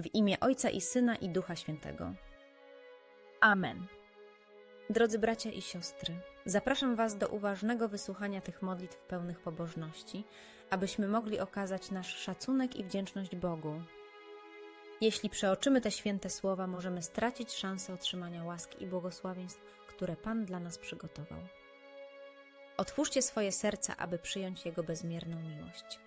W imię Ojca i Syna i Ducha Świętego. Amen. Drodzy bracia i siostry, zapraszam Was do uważnego wysłuchania tych modlitw pełnych pobożności, abyśmy mogli okazać nasz szacunek i wdzięczność Bogu. Jeśli przeoczymy te święte słowa, możemy stracić szansę otrzymania łask i błogosławieństw, które Pan dla nas przygotował. Otwórzcie swoje serca, aby przyjąć Jego bezmierną miłość.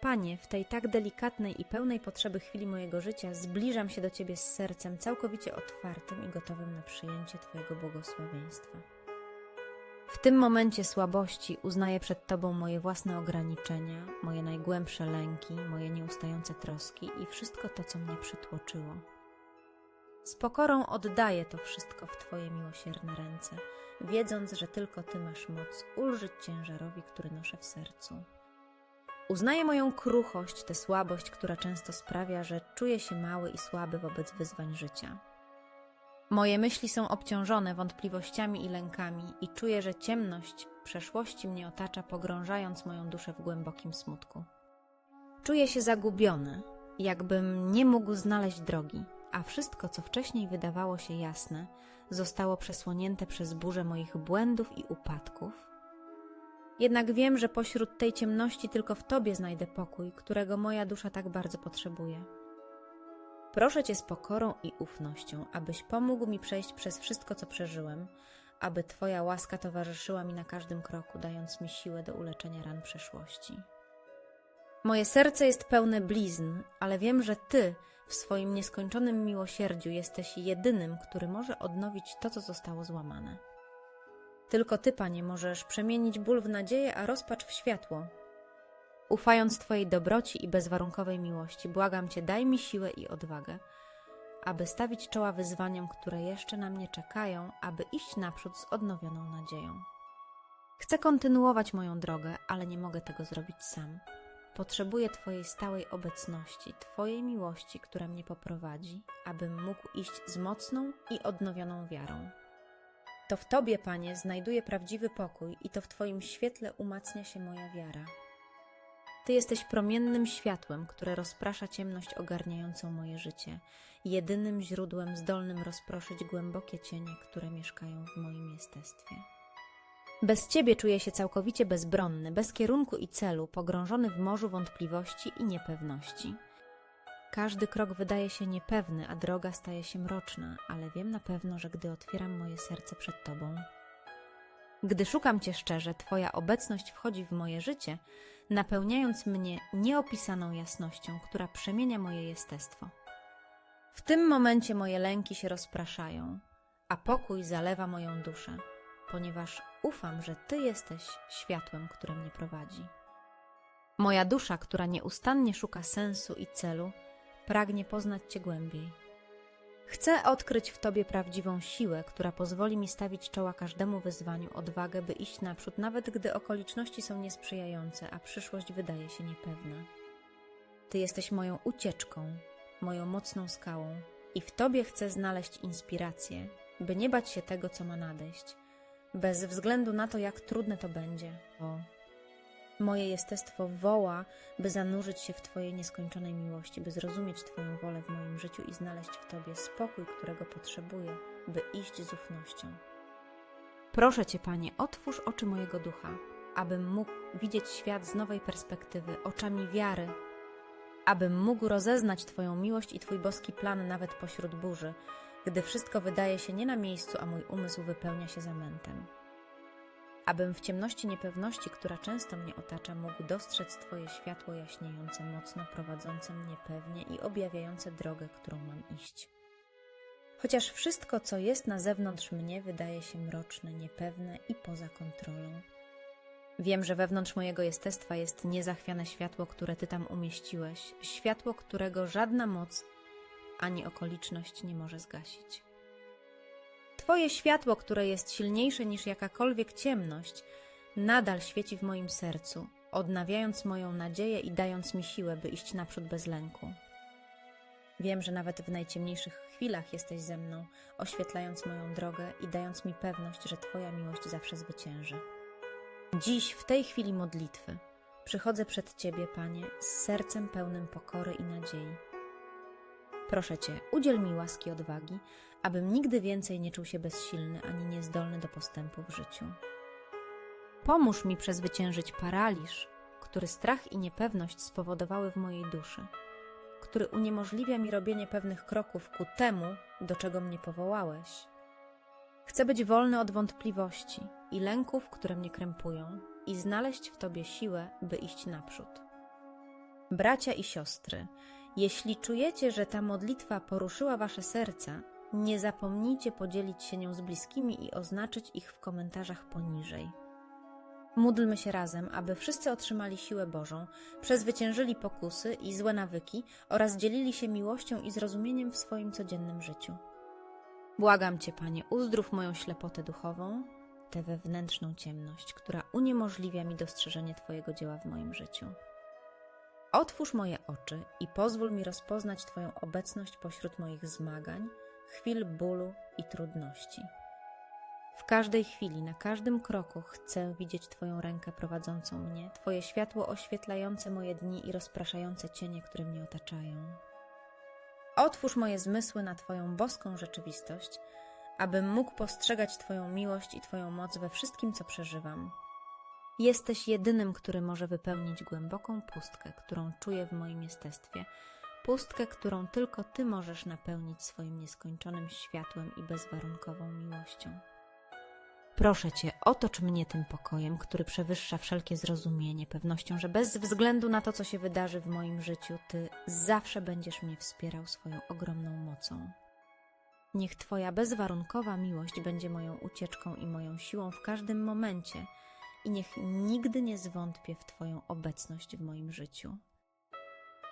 Panie, w tej tak delikatnej i pełnej potrzeby chwili mojego życia zbliżam się do Ciebie z sercem całkowicie otwartym i gotowym na przyjęcie Twojego błogosławieństwa. W tym momencie słabości uznaję przed Tobą moje własne ograniczenia, moje najgłębsze lęki, moje nieustające troski i wszystko to, co mnie przytłoczyło. Z pokorą oddaję to wszystko w Twoje miłosierne ręce, wiedząc, że tylko Ty masz moc ulżyć ciężarowi, który noszę w sercu. Uznaję moją kruchość, tę słabość, która często sprawia, że czuję się mały i słaby wobec wyzwań życia. Moje myśli są obciążone wątpliwościami i lękami i czuję, że ciemność przeszłości mnie otacza, pogrążając moją duszę w głębokim smutku. Czuję się zagubiony, jakbym nie mógł znaleźć drogi, a wszystko, co wcześniej wydawało się jasne, zostało przesłonięte przez burzę moich błędów i upadków. Jednak wiem, że pośród tej ciemności tylko w Tobie znajdę pokój, którego moja dusza tak bardzo potrzebuje. Proszę Cię z pokorą i ufnością, abyś pomógł mi przejść przez wszystko, co przeżyłem, aby Twoja łaska towarzyszyła mi na każdym kroku, dając mi siłę do uleczenia ran przeszłości. Moje serce jest pełne blizn, ale wiem, że Ty w swoim nieskończonym miłosierdziu jesteś jedynym, który może odnowić to, co zostało złamane. Tylko Ty, Panie, możesz przemienić ból w nadzieję, a rozpacz w światło. Ufając Twojej dobroci i bezwarunkowej miłości, błagam Cię, daj mi siłę i odwagę, aby stawić czoła wyzwaniom, które jeszcze na mnie czekają, aby iść naprzód z odnowioną nadzieją. Chcę kontynuować moją drogę, ale nie mogę tego zrobić sam. Potrzebuję Twojej stałej obecności, Twojej miłości, która mnie poprowadzi, abym mógł iść z mocną i odnowioną wiarą. To w Tobie, Panie, znajduję prawdziwy pokój i to w Twoim świetle umacnia się moja wiara. Ty jesteś promiennym światłem, które rozprasza ciemność ogarniającą moje życie, jedynym źródłem zdolnym rozproszyć głębokie cienie, które mieszkają w moim jestestwie. Bez Ciebie czuję się całkowicie bezbronny, bez kierunku i celu, pogrążony w morzu wątpliwości i niepewności. Każdy krok wydaje się niepewny, a droga staje się mroczna, ale wiem na pewno, że gdy otwieram moje serce przed Tobą, gdy szukam Cię szczerze, Twoja obecność wchodzi w moje życie, napełniając mnie nieopisaną jasnością, która przemienia moje jestestwo. W tym momencie moje lęki się rozpraszają, a pokój zalewa moją duszę, ponieważ ufam, że Ty jesteś światłem, które mnie prowadzi. Moja dusza, która nieustannie szuka sensu i celu, pragnie poznać Cię głębiej. Chcę odkryć w Tobie prawdziwą siłę, która pozwoli mi stawić czoła każdemu wyzwaniu, odwagę, by iść naprzód, nawet gdy okoliczności są niesprzyjające, a przyszłość wydaje się niepewna. Ty jesteś moją ucieczką, moją mocną skałą i w Tobie chcę znaleźć inspirację, by nie bać się tego, co ma nadejść, bez względu na to, jak trudne to będzie. O, Moje jestestwo woła, by zanurzyć się w Twojej nieskończonej miłości, by zrozumieć Twoją wolę w moim życiu i znaleźć w Tobie spokój, którego potrzebuję, by iść z ufnością. Proszę Cię, Panie, otwórz oczy mojego ducha, abym mógł widzieć świat z nowej perspektywy, oczami wiary, abym mógł rozeznać Twoją miłość i Twój boski plan nawet pośród burzy, gdy wszystko wydaje się nie na miejscu, a mój umysł wypełnia się zamętem abym w ciemności niepewności, która często mnie otacza, mógł dostrzec Twoje światło jaśniejące, mocno prowadzące mnie pewnie i objawiające drogę, którą mam iść. Chociaż wszystko, co jest na zewnątrz mnie, wydaje się mroczne, niepewne i poza kontrolą. Wiem, że wewnątrz mojego jestestwa jest niezachwiane światło, które Ty tam umieściłeś, światło, którego żadna moc ani okoliczność nie może zgasić. Twoje światło, które jest silniejsze niż jakakolwiek ciemność, nadal świeci w moim sercu, odnawiając moją nadzieję i dając mi siłę, by iść naprzód bez lęku. Wiem, że nawet w najciemniejszych chwilach jesteś ze mną, oświetlając moją drogę i dając mi pewność, że Twoja miłość zawsze zwycięży. Dziś, w tej chwili modlitwy, przychodzę przed Ciebie, Panie, z sercem pełnym pokory i nadziei. Proszę Cię, udziel mi łaski odwagi, abym nigdy więcej nie czuł się bezsilny ani niezdolny do postępu w życiu. Pomóż mi przezwyciężyć paraliż, który strach i niepewność spowodowały w mojej duszy, który uniemożliwia mi robienie pewnych kroków ku temu, do czego mnie powołałeś. Chcę być wolny od wątpliwości i lęków, które mnie krępują, i znaleźć w Tobie siłę, by iść naprzód. Bracia i siostry, jeśli czujecie, że ta modlitwa poruszyła Wasze serca, nie zapomnijcie podzielić się nią z bliskimi i oznaczyć ich w komentarzach poniżej. Módlmy się razem, aby wszyscy otrzymali siłę Bożą, przezwyciężyli pokusy i złe nawyki oraz dzielili się miłością i zrozumieniem w swoim codziennym życiu. Błagam Cię, Panie, uzdrów moją ślepotę duchową, tę wewnętrzną ciemność, która uniemożliwia mi dostrzeżenie Twojego dzieła w moim życiu. Otwórz moje oczy i pozwól mi rozpoznać Twoją obecność pośród moich zmagań, chwil bólu i trudności. W każdej chwili, na każdym kroku chcę widzieć Twoją rękę prowadzącą mnie, Twoje światło oświetlające moje dni i rozpraszające cienie, które mnie otaczają. Otwórz moje zmysły na Twoją boską rzeczywistość, abym mógł postrzegać Twoją miłość i Twoją moc we wszystkim, co przeżywam. Jesteś jedynym, który może wypełnić głęboką pustkę, którą czuję w moim jestestwie, pustkę, którą tylko Ty możesz napełnić swoim nieskończonym światłem i bezwarunkową miłością. Proszę Cię, otocz mnie tym pokojem, który przewyższa wszelkie zrozumienie, pewnością, że bez względu na to, co się wydarzy w moim życiu, Ty zawsze będziesz mnie wspierał swoją ogromną mocą. Niech Twoja bezwarunkowa miłość będzie moją ucieczką i moją siłą w każdym momencie i niech nigdy nie zwątpię w Twoją obecność w moim życiu.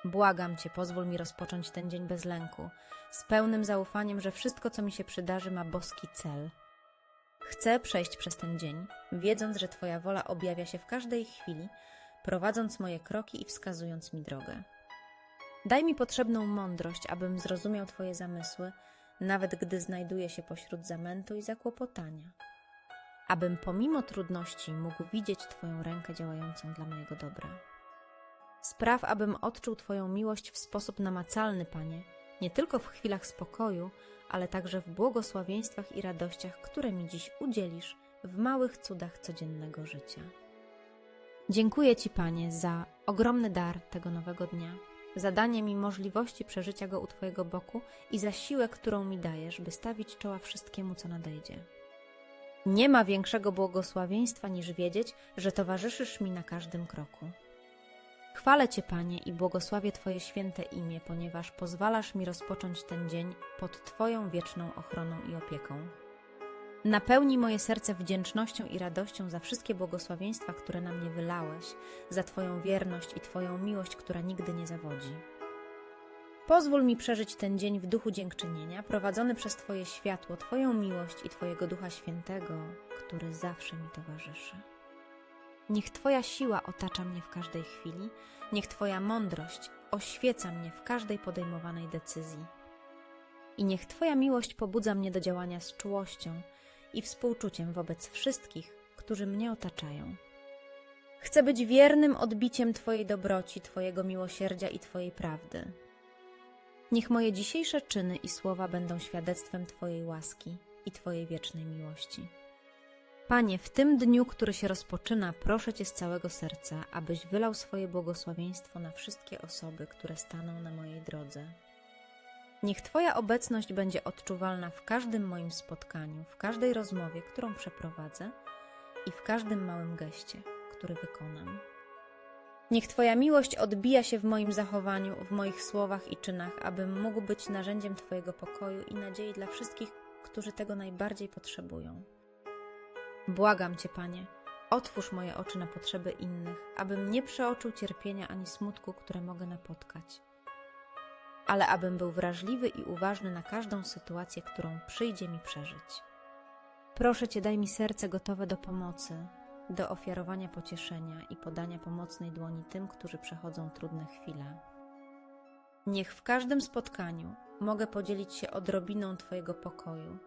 Błagam Cię, pozwól mi rozpocząć ten dzień bez lęku, z pełnym zaufaniem, że wszystko, co mi się przydarzy, ma boski cel. Chcę przejść przez ten dzień, wiedząc, że Twoja wola objawia się w każdej chwili, prowadząc moje kroki i wskazując mi drogę. Daj mi potrzebną mądrość, abym zrozumiał Twoje zamysły, nawet gdy znajduję się pośród zamętu i zakłopotania. Abym pomimo trudności mógł widzieć Twoją rękę działającą dla mojego dobra. Spraw, abym odczuł Twoją miłość w sposób namacalny, Panie, nie tylko w chwilach spokoju, ale także w błogosławieństwach i radościach, które mi dziś udzielisz w małych cudach codziennego życia. Dziękuję Ci, Panie, za ogromny dar tego nowego dnia, za danie mi możliwości przeżycia go u Twojego boku i za siłę, którą mi dajesz, by stawić czoła wszystkiemu, co nadejdzie. Nie ma większego błogosławieństwa niż wiedzieć, że towarzyszysz mi na każdym kroku. Chwalę Cię, Panie, i błogosławię Twoje święte imię, ponieważ pozwalasz mi rozpocząć ten dzień pod Twoją wieczną ochroną i opieką. Napełnij moje serce wdzięcznością i radością za wszystkie błogosławieństwa, które na mnie wylałeś, za Twoją wierność i Twoją miłość, która nigdy nie zawodzi. Pozwól mi przeżyć ten dzień w duchu dziękczynienia, prowadzony przez Twoje światło, Twoją miłość i Twojego Ducha Świętego, który zawsze mi towarzyszy. Niech Twoja siła otacza mnie w każdej chwili, niech Twoja mądrość oświeca mnie w każdej podejmowanej decyzji. I niech Twoja miłość pobudza mnie do działania z czułością i współczuciem wobec wszystkich, którzy mnie otaczają. Chcę być wiernym odbiciem Twojej dobroci, Twojego miłosierdzia i Twojej prawdy. Niech moje dzisiejsze czyny i słowa będą świadectwem Twojej łaski i Twojej wiecznej miłości. Panie, w tym dniu, który się rozpoczyna, proszę Cię z całego serca, abyś wylał swoje błogosławieństwo na wszystkie osoby, które staną na mojej drodze. Niech Twoja obecność będzie odczuwalna w każdym moim spotkaniu, w każdej rozmowie, którą przeprowadzę i w każdym małym geście, który wykonam. Niech Twoja miłość odbija się w moim zachowaniu, w moich słowach i czynach, abym mógł być narzędziem Twojego pokoju i nadziei dla wszystkich, którzy tego najbardziej potrzebują. Błagam Cię, Panie, otwórz moje oczy na potrzeby innych, abym nie przeoczył cierpienia ani smutku, które mogę napotkać, ale abym był wrażliwy i uważny na każdą sytuację, którą przyjdzie mi przeżyć. Proszę Cię, daj mi serce gotowe do pomocy, do ofiarowania pocieszenia i podania pomocnej dłoni tym, którzy przechodzą trudne chwile. Niech w każdym spotkaniu mogę podzielić się odrobiną Twojego pokoju,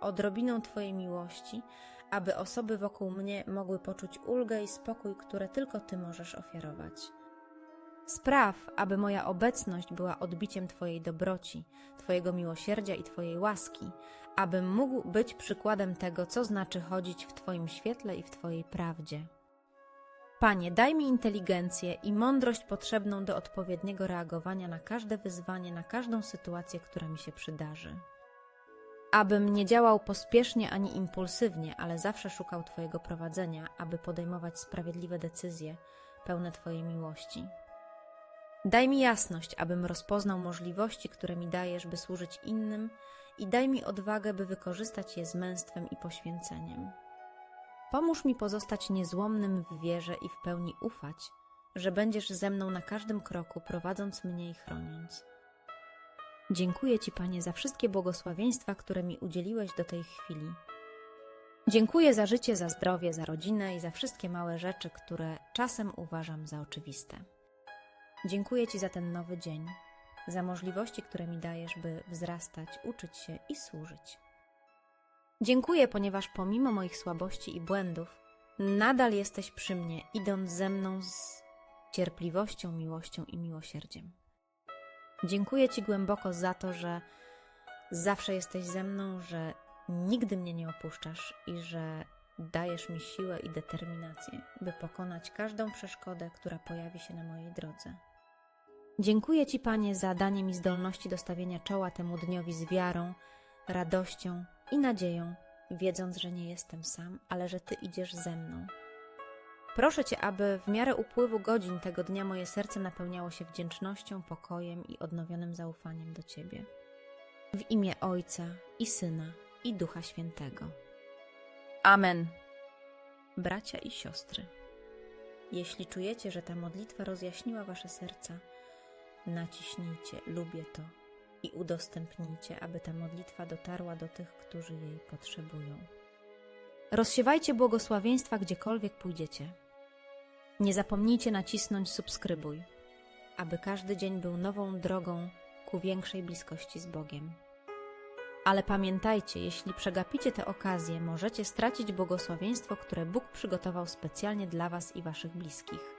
odrobiną Twojej miłości, aby osoby wokół mnie mogły poczuć ulgę i spokój, które tylko Ty możesz ofiarować. Spraw, aby moja obecność była odbiciem Twojej dobroci, Twojego miłosierdzia i Twojej łaski, abym mógł być przykładem tego, co znaczy chodzić w Twoim świetle i w Twojej prawdzie. Panie, daj mi inteligencję i mądrość potrzebną do odpowiedniego reagowania na każde wyzwanie, na każdą sytuację, która mi się przydarzy. Abym nie działał pospiesznie ani impulsywnie, ale zawsze szukał Twojego prowadzenia, aby podejmować sprawiedliwe decyzje, pełne Twojej miłości. Daj mi jasność, abym rozpoznał możliwości, które mi dajesz, by służyć innym, i daj mi odwagę, by wykorzystać je z męstwem i poświęceniem. Pomóż mi pozostać niezłomnym w wierze i w pełni ufać, że będziesz ze mną na każdym kroku, prowadząc mnie i chroniąc. Dziękuję Ci, Panie, za wszystkie błogosławieństwa, które mi udzieliłeś do tej chwili. Dziękuję za życie, za zdrowie, za rodzinę i za wszystkie małe rzeczy, które czasem uważam za oczywiste. Dziękuję Ci za ten nowy dzień, za możliwości, które mi dajesz, by wzrastać, uczyć się i służyć. Dziękuję, ponieważ pomimo moich słabości i błędów, nadal jesteś przy mnie, idąc ze mną z cierpliwością, miłością i miłosierdziem. Dziękuję Ci głęboko za to, że zawsze jesteś ze mną, że nigdy mnie nie opuszczasz i że dajesz mi siłę i determinację, by pokonać każdą przeszkodę, która pojawi się na mojej drodze. Dziękuję Ci, Panie, za danie mi zdolności do stawienia czoła temu dniowi z wiarą, radością i nadzieją, wiedząc, że nie jestem sam, ale że Ty idziesz ze mną. Proszę Cię, aby w miarę upływu godzin tego dnia moje serce napełniało się wdzięcznością, pokojem i odnowionym zaufaniem do Ciebie. W imię Ojca i Syna i Ducha Świętego. Amen. Bracia i siostry, jeśli czujecie, że ta modlitwa rozjaśniła Wasze serca, naciśnijcie lubię to i udostępnijcie, aby ta modlitwa dotarła do tych, którzy jej potrzebują. Rozsiewajcie błogosławieństwa gdziekolwiek pójdziecie. Nie zapomnijcie nacisnąć subskrybuj, aby każdy dzień był nową drogą ku większej bliskości z Bogiem. Ale pamiętajcie, jeśli przegapicie tę okazję, możecie stracić błogosławieństwo, które Bóg przygotował specjalnie dla Was i Waszych bliskich.